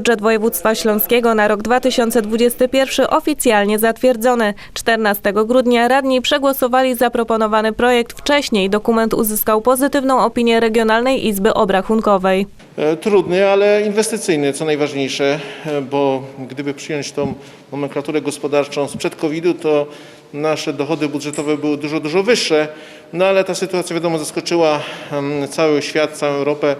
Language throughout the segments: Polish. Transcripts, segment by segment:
Budżet województwa śląskiego na rok 2021 oficjalnie zatwierdzony. 14 grudnia radni przegłosowali zaproponowany projekt wcześniej. Dokument uzyskał pozytywną opinię Regionalnej Izby Obrachunkowej. E, Trudny, ale inwestycyjny, co najważniejsze, e, bo gdyby przyjąć tą nomenklaturę gospodarczą sprzed COVID-u, to nasze dochody budżetowe były dużo, dużo wyższe, no ale ta sytuacja wiadomo zaskoczyła cały świat, całą Europę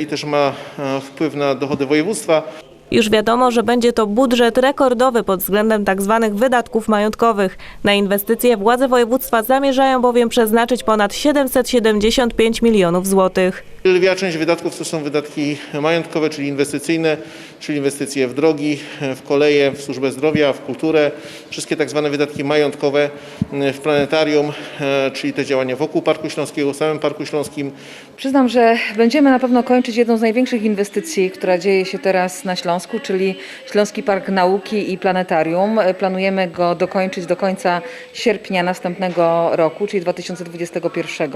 i też ma e, wpływ na dochody województwa. Już wiadomo, że będzie to budżet rekordowy pod względem tzw. wydatków majątkowych. Na inwestycje władze województwa zamierzają bowiem przeznaczyć ponad 775 milionów złotych. Lwia część wydatków to są wydatki majątkowe, czyli inwestycyjne, czyli inwestycje w drogi, w koleje, w służbę zdrowia, w kulturę, wszystkie tak zwane wydatki majątkowe w planetarium, e, czyli te działania wokół Parku Śląskiego, w samym Parku Śląskim, Przyznam, że będziemy na pewno kończyć jedną z największych inwestycji, która dzieje się teraz na Śląsku, czyli Śląski Park Nauki i Planetarium. Planujemy go dokończyć do końca sierpnia następnego roku, czyli 2021.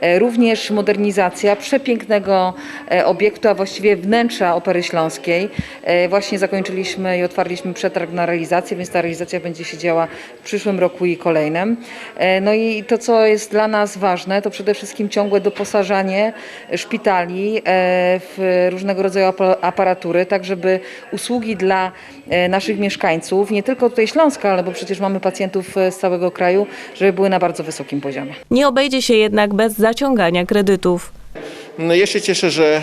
E, Również modernizacja przepięknego e, obiektu, a właściwie wnętrza Opery Śląskiej. E, Właśnie zakończyliśmy i otwarliśmy przetarg na realizację, więc ta realizacja będzie się działa w przyszłym roku i kolejnym. E, No i to, co jest dla nas ważne, to przede wszystkim ciągłe doposażanie szpitali w różnego rodzaju apa- aparatury, tak żeby usługi dla naszych mieszkańców, nie tylko tutaj Śląska, ale bo przecież mamy pacjentów z całego kraju, żeby były na bardzo wysokim poziomie. Nie obejdzie się jednak bez zaciągania kredytów. No, Ja się cieszę, że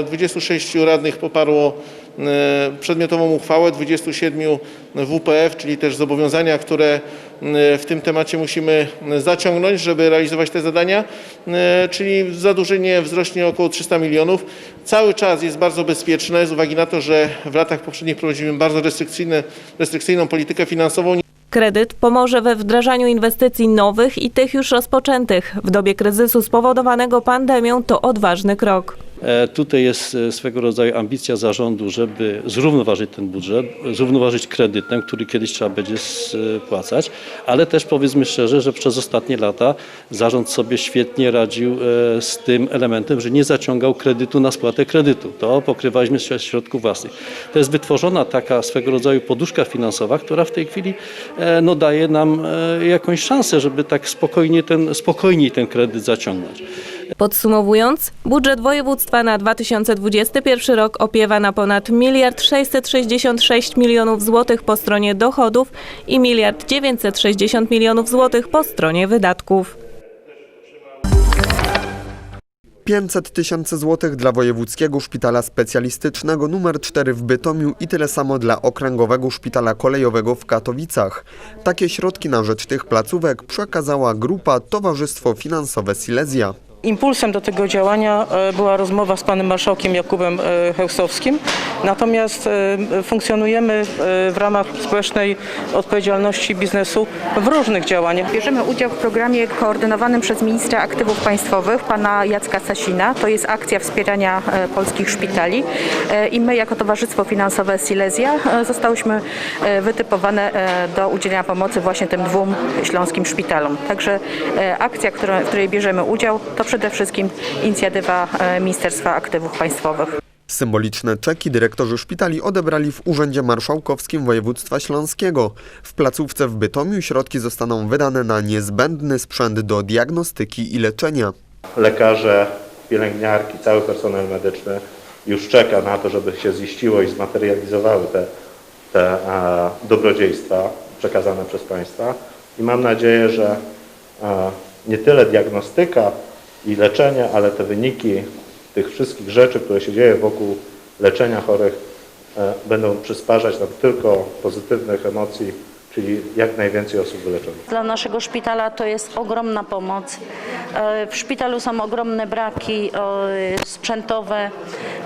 e, 26 radnych poparło e, przedmiotową uchwałę, 27 WPF, czyli też zobowiązania, które e, w tym temacie musimy zaciągnąć, żeby realizować te zadania, e, czyli zadłużenie wzrośnie około 300 milionów. Cały czas jest bardzo bezpieczne z uwagi na to, że w latach poprzednich prowadzimy bardzo restrykcyjną politykę finansową. Kredyt pomoże we wdrażaniu inwestycji nowych i tych już rozpoczętych. W dobie kryzysu spowodowanego pandemią to odważny krok. E, Tutaj jest e, swego rodzaju ambicja zarządu, żeby zrównoważyć ten budżet, zrównoważyć kredytem, który kiedyś trzeba będzie spłacać, ale też powiedzmy szczerze, że przez ostatnie lata zarząd sobie świetnie radził e, z tym elementem, że nie zaciągał kredytu na spłatę kredytu. To pokrywaliśmy ze środków własnych. To jest wytworzona taka swego rodzaju poduszka finansowa, która w tej chwili e, no, daje nam e, jakąś szansę, żeby tak spokojnie ten, spokojniej ten kredyt zaciągnąć. Podsumowując, budżet województwa na 2021 rok opiewa na ponad 1 666 milionów złotych po stronie dochodów i 1 960 milionów złotych po stronie wydatków. 500 tysięcy złotych dla Wojewódzkiego Szpitala Specjalistycznego nr 4 w Bytomiu i tyle samo dla Okręgowego Szpitala Kolejowego w Katowicach. Takie środki na rzecz tych placówek przekazała grupa Towarzystwo Finansowe Silesia. Impulsem do tego działania e, była rozmowa z panem marszałkiem Jakubem e, Hełsowskim. Natomiast e, funkcjonujemy w ramach społecznej odpowiedzialności biznesu w różnych działaniach. Bierzemy udział w programie koordynowanym przez ministra aktywów państwowych, pana Jacka Sasina. To jest akcja wspierania polskich szpitali i my jako Towarzystwo Finansowe Silesia zostałyśmy wytypowane do udzielenia pomocy właśnie tym dwóm śląskim szpitalom. Także akcja, w której bierzemy udział, to przede wszystkim inicjatywa e, Ministerstwa Aktywów Państwowych. Symboliczne czeki dyrektorzy szpitali odebrali w Urzędzie Marszałkowskim Województwa Śląskiego. W placówce w Bytomiu środki zostaną wydane na niezbędny sprzęt do diagnostyki i leczenia. lekarze, pielęgniarki, cały personel medyczny już czeka na to, żeby się ziściło i zmaterializowały te, te e, dobrodziejstwa przekazane przez Państwa. I mam nadzieję, że e, nie tyle diagnostyka i leczenie, ale te wyniki tych wszystkich rzeczy, które się dzieje wokół leczenia chorych, e, będą przysparzać nam tylko pozytywnych emocji, czyli jak najwięcej osób wyleczonych. Dla naszego szpitala to jest ogromna pomoc. E, W szpitalu są ogromne braki e, sprzętowe,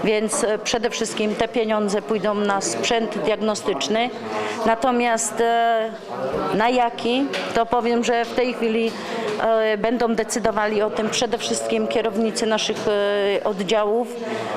więc przede wszystkim te pieniądze pójdą na sprzęt diagnostyczny. Natomiast na jaki, to powiem, że w tej chwili będą decydowali o tym przede wszystkim kierownicy naszych e, oddziałów,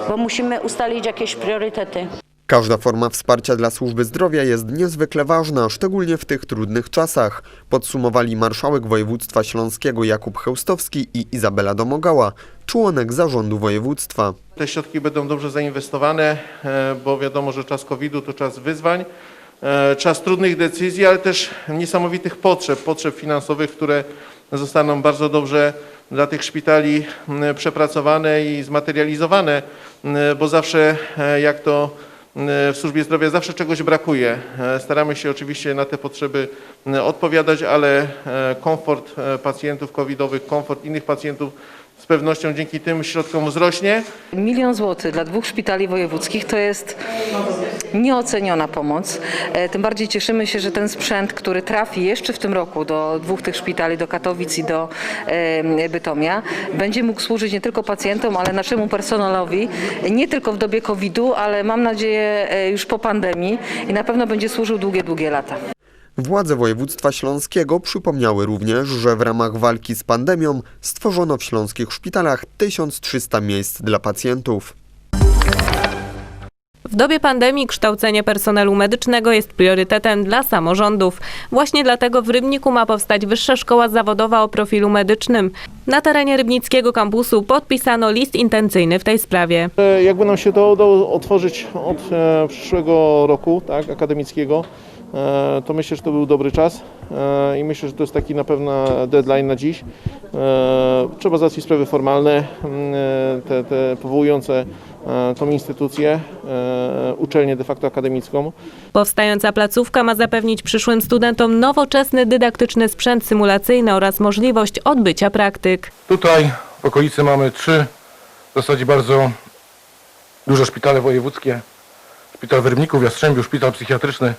bo musimy ustalić jakieś priorytety. Każda forma wsparcia dla służby zdrowia jest niezwykle ważna, szczególnie w tych trudnych czasach, podsumowali marszałek województwa śląskiego Jakub Chełstowski i Izabela Domogała, członek zarządu województwa. Te środki będą dobrze zainwestowane, e, bo wiadomo, że czas COVID-u to czas wyzwań, e, czas trudnych decyzji, ale też niesamowitych potrzeb, potrzeb finansowych, które zostaną bardzo dobrze dla tych szpitali m, przepracowane i zmaterializowane, m, bo zawsze e, jak to m, w służbie zdrowia zawsze czegoś brakuje. E, Staramy się oczywiście na te potrzeby odpowiadać, ale e, komfort pacjentów covidowych, komfort innych pacjentów z pewnością dzięki tym środkom wzrośnie. Milion złotych dla dwóch szpitali wojewódzkich to jest nieoceniona pomoc. E, Tym bardziej cieszymy się, że ten sprzęt, który trafi jeszcze w tym roku do dwóch tych szpitali, do Katowic i do Bytomia, będzie mógł służyć nie tylko pacjentom, ale naszemu personelowi, nie tylko w dobie COVID-u, ale mam nadzieję e, już po pandemii i na pewno będzie służył długie, długie lata. Władze województwa śląskiego przypomniały również, że w ramach walki z pandemią stworzono w śląskich szpitalach 1300 miejsc dla pacjentów. W dobie pandemii kształcenie personelu medycznego jest priorytetem dla samorządów. Właśnie dlatego w Rybniku ma powstać Wyższa Szkoła Zawodowa o profilu medycznym. Na terenie Rybnickiego kampusu podpisano list intencyjny w tej sprawie. E, Jakby nam się to udało otworzyć od e, przyszłego roku tak, akademickiego, to myślę, że to był dobry czas e, i myślę, że to jest taki na pewno deadline na dziś. E, Trzeba załatwić sprawy formalne, e, te, te powołujące e, tą instytucję, e, uczelnię de facto akademicką. Powstająca placówka ma zapewnić przyszłym studentom nowoczesny dydaktyczny sprzęt symulacyjny oraz możliwość odbycia praktyk. Tutaj w okolicy mamy trzy w zasadzie bardzo duże szpitale wojewódzkie. Szpital w Rybniku, w Jastrzębiu, szpital psychiatryczny.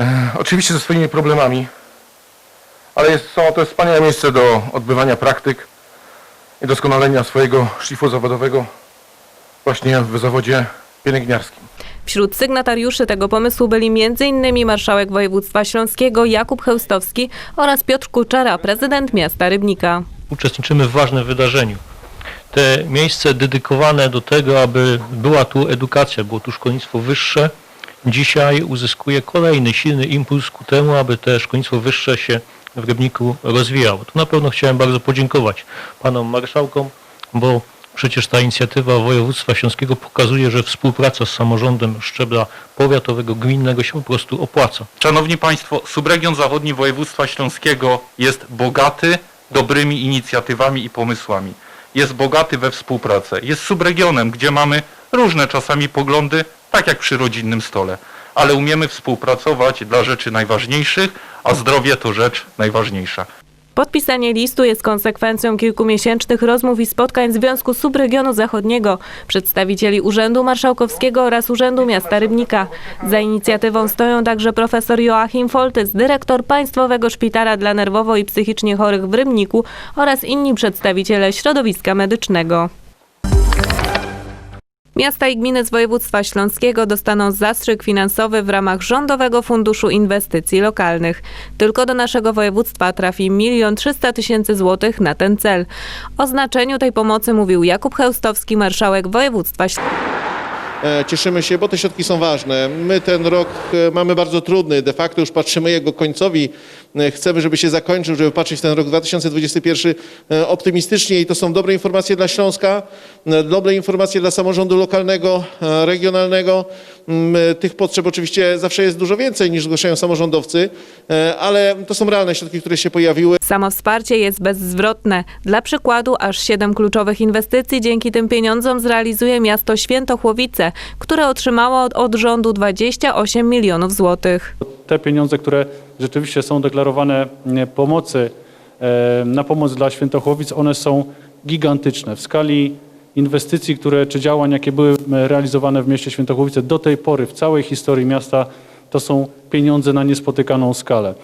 E, oczywiście ze swoimi problemami, ale jest, są, to jest wspaniałe miejsce do odbywania praktyk i doskonalenia swojego szlifu zawodowego właśnie w zawodzie pielęgniarskim. Wśród sygnatariuszy tego pomysłu byli m.in. marszałek województwa śląskiego Jakub Chełstowski oraz Piotr Kuczera, prezydent miasta Rybnika. uczestniczymy w ważnym wydarzeniu. Te miejsce dedykowane do tego, aby była tu edukacja, było tu szkolnictwo wyższe, dzisiaj uzyskuje kolejny silny impuls ku temu, aby te szkolnictwo wyższe się w Rybniku rozwijało. Tu na pewno chciałem bardzo podziękować panom marszałkom, bo przecież ta inicjatywa województwa śląskiego pokazuje, że współpraca z samorządem szczebla powiatowego, gminnego się po prostu opłaca. Szanowni Państwo, subregion zachodni województwa śląskiego jest bogaty dobrymi inicjatywami i pomysłami. Jest bogaty we współpracę. Jest subregionem, gdzie mamy różne czasami poglądy, tak jak przy rodzinnym stole. Ale umiemy współpracować dla rzeczy najważniejszych, a zdrowie to rzecz najważniejsza. Podpisanie listu jest konsekwencją kilkumiesięcznych rozmów i spotkań Związku Subregionu Zachodniego, przedstawicieli Urzędu Marszałkowskiego oraz Urzędu Miasta Rybnika. Za inicjatywą stoją także profesor Joachim Foltys, dyrektor Państwowego Szpitala dla Nerwowo i Psychicznie Chorych w Rybniku oraz inni przedstawiciele środowiska medycznego. Miasta i gminy z województwa śląskiego dostaną zastrzyk finansowy w ramach Rządowego Funduszu Inwestycji Lokalnych. Tylko do naszego województwa trafi 1 300 tysięcy złotych na ten cel. O znaczeniu tej pomocy mówił Jakub Chełstowski, marszałek województwa śląskiego. E, Cieszymy się, bo te środki są ważne. My ten rok e, mamy bardzo trudny, de facto już patrzymy jego końcowi. E, Chcemy, żeby się zakończył, żeby patrzeć ten rok 2021 e, optymistycznie i to są dobre informacje dla Śląska, dobre informacje dla samorządu lokalnego, regionalnego. Mm, Tych potrzeb oczywiście zawsze jest dużo więcej niż zgłaszają samorządowcy, ale to są realne środki, które się pojawiły. Samo wsparcie jest bezzwrotne. Dla przykładu aż siedem kluczowych inwestycji dzięki tym pieniądzom zrealizuje miasto Świętochłowice, które otrzymało od, rządu 28 milionów złotych. te pieniądze, które rzeczywiście są deklarowane pomocy e, na pomoc dla Świętochłowic, one są gigantyczne w skali inwestycji, które czy działań, jakie były e, realizowane w mieście Świętochłowice do tej pory w całej historii miasta, to są pieniądze na niespotykaną skalę.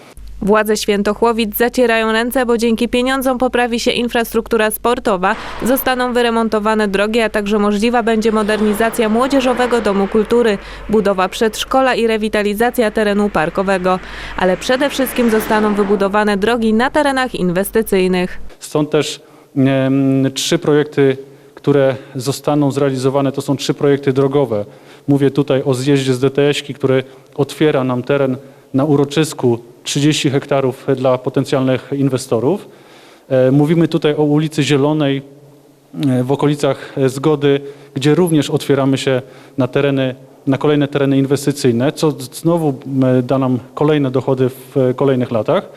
Władze Świętochłowic zacierają ręce, bo dzięki pieniądzom poprawi się infrastruktura sportowa, zostaną wyremontowane drogi, a także możliwa będzie modernizacja Młodzieżowego Domu Kultury, budowa przedszkola i rewitalizacja terenu parkowego. Ale przede wszystkim zostaną wybudowane drogi na terenach inwestycyjnych. Stąd też trzy projekty, które zostaną zrealizowane, to są trzy projekty drogowe. Mówię tutaj o zjeździe z DTS-ki, który otwiera nam teren na uroczysku 30 hektarów dla potencjalnych inwestorów. E, Mówimy tutaj o ulicy Zielonej e, w okolicach Zgody, gdzie również otwieramy się na tereny, na kolejne tereny inwestycyjne, co znowu da nam kolejne dochody w e, kolejnych latach.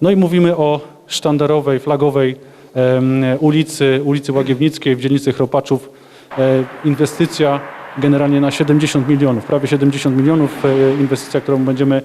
No i mówimy o sztandarowej, flagowej ulicy, ulicy Łagiewnickiej w dzielnicy Chropaczów. Inwestycja generalnie na 70 milionów, prawie 70 milionów, inwestycja, którą będziemy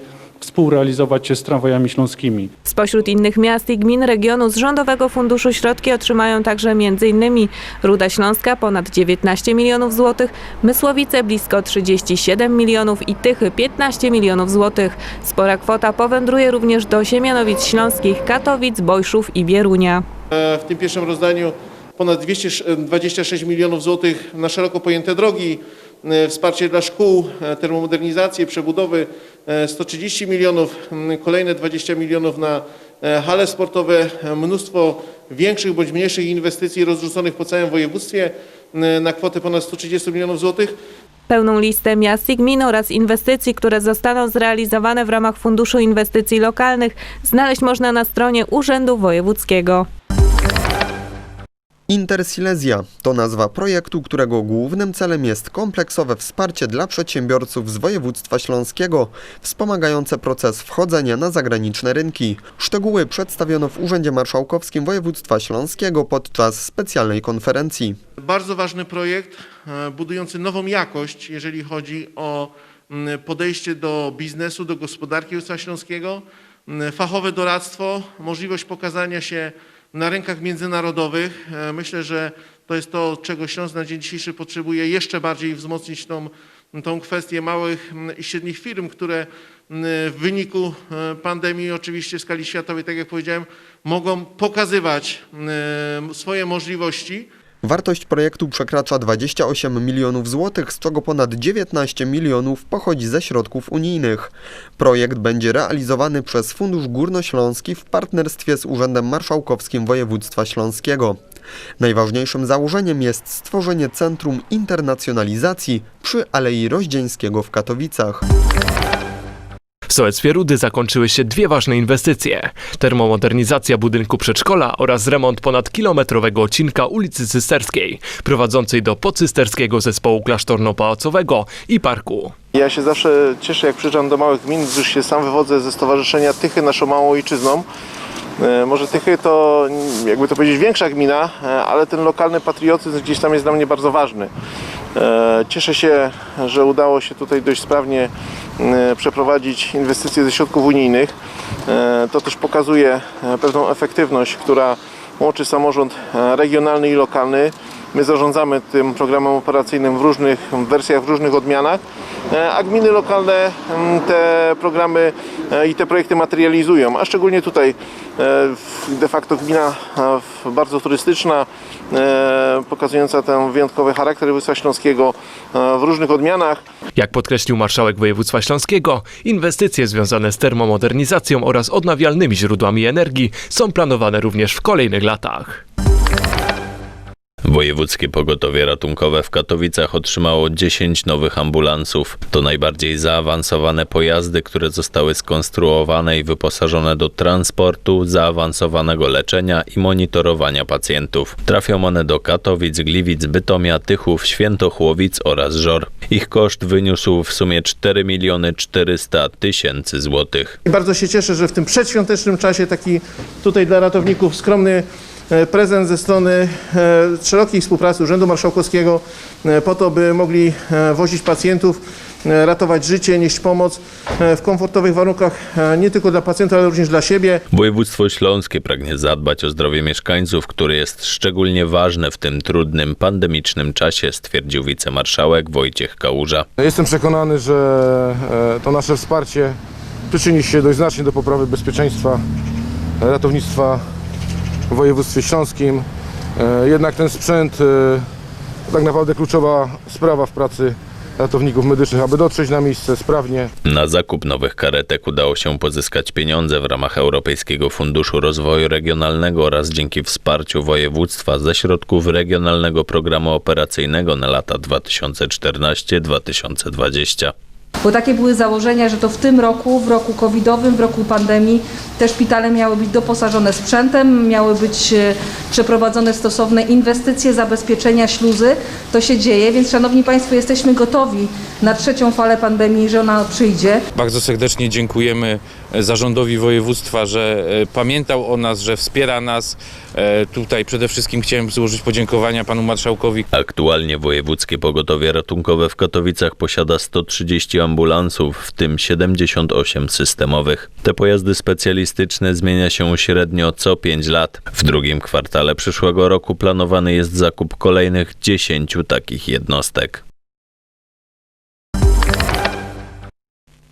współrealizować z tramwajami śląskimi. Spośród innych miast i gmin regionu z Rządowego Funduszu środki otrzymają także m.in. Ruda Śląska ponad 19 milionów złotych, Mysłowice blisko 37 milionów i Tychy 15 milionów złotych. Spora kwota powędruje również do Siemianowic Śląskich, Katowic, Bojszów i Bierunia. E, W tym pierwszym rozdaniu ponad 226 milionów złotych na szeroko pojęte drogi, e, wsparcie dla szkół, e, termomodernizację, przebudowy, e, 130 milionów, m, kolejne 20 milionów na e, hale sportowe, e, mnóstwo większych bądź mniejszych inwestycji rozrzuconych po całym województwie e, na kwotę ponad 130 milionów złotych. Pełną listę miast i gmin oraz inwestycji, które zostaną zrealizowane w ramach Funduszu Inwestycji Lokalnych znaleźć można na stronie Urzędu Wojewódzkiego. Intersilesia to nazwa projektu, którego głównym celem jest kompleksowe wsparcie dla przedsiębiorców z województwa śląskiego, wspomagające proces wchodzenia na zagraniczne rynki. Szczegóły przedstawiono w Urzędzie Marszałkowskim Województwa Śląskiego podczas specjalnej konferencji. Bardzo ważny projekt, e, budujący nową jakość, jeżeli chodzi o podejście do biznesu, do gospodarki województwa śląskiego, fachowe doradztwo, możliwość pokazania się na rynkach międzynarodowych. E, Myślę, że to jest to, czego Śląsk na dzień dzisiejszy potrzebuje, jeszcze bardziej wzmocnić tą, tą kwestię małych i średnich firm, które w wyniku e, pandemii, oczywiście w skali światowej, tak jak powiedziałem, mogą pokazywać mm, swoje możliwości. Wartość projektu przekracza 28 milionów złotych, z czego ponad 19 milionów pochodzi ze środków unijnych. Projekt będzie realizowany przez Fundusz Górnośląski w partnerstwie z Urzędem Marszałkowskim Województwa Śląskiego. Najważniejszym założeniem jest stworzenie Centrum Internacjonalizacji przy Alei Rozdzieńskiego w Katowicach. Sołectwie Rudy zakończyły się dwie ważne inwestycje. Termomodernizacja budynku przedszkola oraz remont ponad kilometrowego odcinka ulicy Cysterskiej, prowadzącej do pocysterskiego zespołu klasztorno-pałacowego i parku. Ja się zawsze cieszę, jak przyjeżdżam do małych gmin, gdyż się sam wywodzę ze Stowarzyszenia Tychy Naszą Małą Ojczyzną. E, Może Tychy to, jakby to powiedzieć, większa gmina, e, ale ten lokalny patriotyzm gdzieś tam jest dla mnie bardzo ważny. E, Cieszę się, że udało się tutaj dość sprawnie przeprowadzić inwestycje ze środków unijnych. To też pokazuje pewną efektywność, która łączy samorząd regionalny i lokalny. My zarządzamy tym programem operacyjnym w różnych wersjach, w różnych odmianach, e, a gminy lokalne te programy e, i te projekty materializują, a szczególnie tutaj e, de facto gmina bardzo turystyczna, pokazująca ten wyjątkowy charakter województwa śląskiego w różnych odmianach. Jak podkreślił marszałek województwa śląskiego, inwestycje związane z termomodernizacją oraz odnawialnymi źródłami energii są planowane również w kolejnych latach. Wojewódzkie Pogotowie Ratunkowe w Katowicach otrzymało 10 nowych ambulansów. To najbardziej zaawansowane pojazdy, które zostały skonstruowane i wyposażone do transportu, zaawansowanego leczenia i monitorowania pacjentów. Trafią one do Katowic, Gliwic, Bytomia, Tychów, Świętochłowic oraz Żor. Ich koszt wyniósł w sumie 4 miliony 400 tysięcy złotych. Bardzo się cieszę, że w tym przedświątecznym czasie taki tutaj dla ratowników skromny prezent ze strony e, szerokiej współpracy Urzędu Marszałkowskiego e, po to, by mogli e, wozić pacjentów, e, ratować życie, nieść pomoc e, w komfortowych warunkach e, nie tylko dla pacjentów, ale również dla siebie. Województwo Śląskie pragnie zadbać o zdrowie mieszkańców, które jest szczególnie ważne w tym trudnym pandemicznym czasie, stwierdził wicemarszałek Wojciech Kałuża. Jestem przekonany, że e, to nasze wsparcie przyczyni się dość znacznie do poprawy bezpieczeństwa ratownictwa w województwie śląskim. E, Jednak ten sprzęt e, to tak naprawdę kluczowa sprawa w pracy ratowników medycznych, aby dotrzeć na miejsce sprawnie. Na zakup nowych karetek udało się pozyskać pieniądze w ramach Europejskiego Funduszu Rozwoju Regionalnego oraz dzięki wsparciu województwa ze środków Regionalnego Programu Operacyjnego na lata 2014-2020. Bo takie były założenia, że to w tym roku, w roku covidowym, w roku pandemii, te szpitale miały być doposażone sprzętem, miały być e, przeprowadzone stosowne inwestycje, zabezpieczenia, śluzy. To się dzieje, więc Szanowni Państwo, jesteśmy gotowi na trzecią falę pandemii, że ona przyjdzie. Bardzo serdecznie dziękujemy zarządowi województwa, że e, pamiętał o nas, że wspiera nas. E, Tutaj przede wszystkim chciałem złożyć podziękowania panu marszałkowi. Aktualnie Wojewódzkie Pogotowie Ratunkowe w Katowicach posiada 130 ambulansów, w tym 78 systemowych. Te pojazdy specjalistyczne zmienia się średnio co 5 lat. W drugim kwartale przyszłego roku planowany jest zakup kolejnych 10 takich jednostek.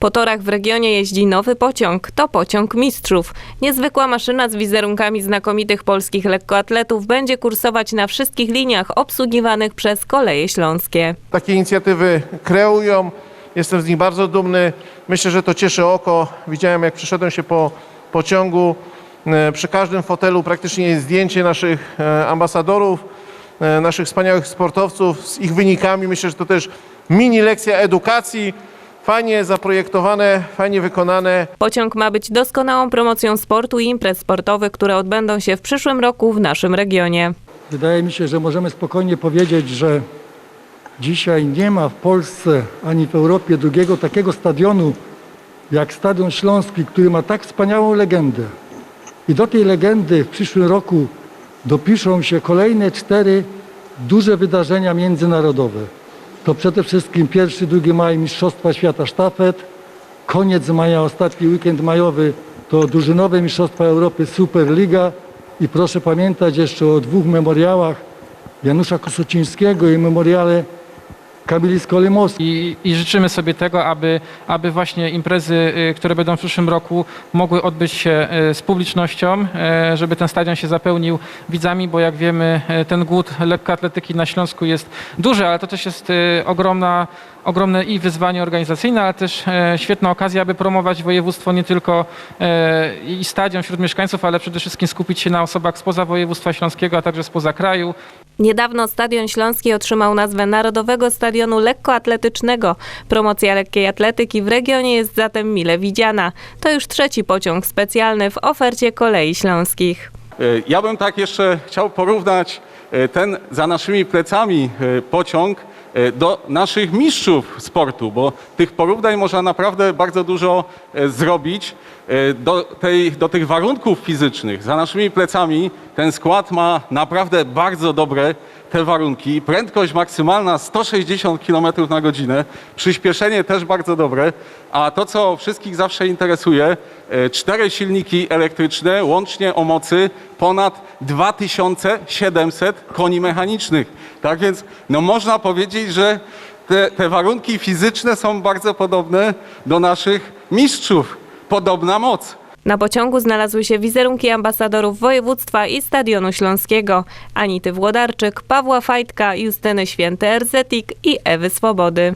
Po torach w regionie jeździ nowy pociąg. To pociąg mistrzów. Niezwykła maszyna z wizerunkami znakomitych polskich lekkoatletów będzie kursować na wszystkich liniach obsługiwanych przez koleje śląskie. Takie inicjatywy kreują. Jestem z nich bardzo dumny. Myślę, że to cieszy oko. Widziałem, jak przeszedłem się po pociągu. E, Przy każdym fotelu praktycznie jest zdjęcie naszych e, ambasadorów, e, naszych wspaniałych sportowców z ich wynikami. Myślę, że to też mini lekcja edukacji. Fajnie zaprojektowane, fajnie wykonane. Pociąg ma być doskonałą promocją sportu i imprez sportowych, które odbędą się w przyszłym roku w naszym regionie. Wydaje mi się, że możemy spokojnie powiedzieć, że dzisiaj nie ma w Polsce ani w Europie drugiego takiego stadionu jak Stadion Śląski, który ma tak wspaniałą legendę. I do tej legendy w przyszłym roku dopiszą się kolejne cztery duże wydarzenia międzynarodowe. To przede wszystkim 1-2 maj Mistrzostwa Świata Sztafet, koniec maja, ostatni weekend majowy to drużynowe Mistrzostwa Europy Superliga. I proszę pamiętać jeszcze o dwóch memoriałach Janusza Kosocińskiego i memoriale Kamili Skolimowskiej. I, I życzymy sobie tego, aby, aby właśnie imprezy, y, które będą w przyszłym roku, mogły odbyć się y, z publicznością, y, żeby ten stadion się zapełnił widzami, bo jak wiemy, y, ten głód lekkoatletyki na Śląsku jest duży, ale to też jest y, ogromna, ogromne i wyzwanie organizacyjne, ale też e, świetna okazja, aby promować województwo nie tylko e, i stadion wśród mieszkańców, ale przede wszystkim skupić się na osobach spoza województwa śląskiego, a także spoza kraju. Niedawno Stadion Śląski otrzymał nazwę Narodowego Stadionu Lekkoatletycznego. Promocja lekkiej atletyki w regionie jest zatem mile widziana. To już trzeci pociąg specjalny w ofercie kolei śląskich. E, Ja bym tak jeszcze chciał porównać e, ten za naszymi plecami e, pociąg do naszych mistrzów sportu, bo tych porównań można naprawdę bardzo dużo zrobić do, tej, do tych warunków fizycznych. Za naszymi plecami ten skład ma naprawdę bardzo dobre te warunki. Prędkość maksymalna 160 km na godzinę, przyspieszenie też bardzo dobre, a to co wszystkich zawsze interesuje, e, cztery silniki elektryczne łącznie o mocy ponad 2700 koni mechanicznych. Tak więc no można powiedzieć, że te, te warunki fizyczne są bardzo podobne do naszych mistrzów. Podobna moc. Na pociągu znalazły się wizerunki ambasadorów województwa i Stadionu Śląskiego. Anity Włodarczyk, Pawła Fajtka, Justyny Święty Erzetik i Ewy Swobody.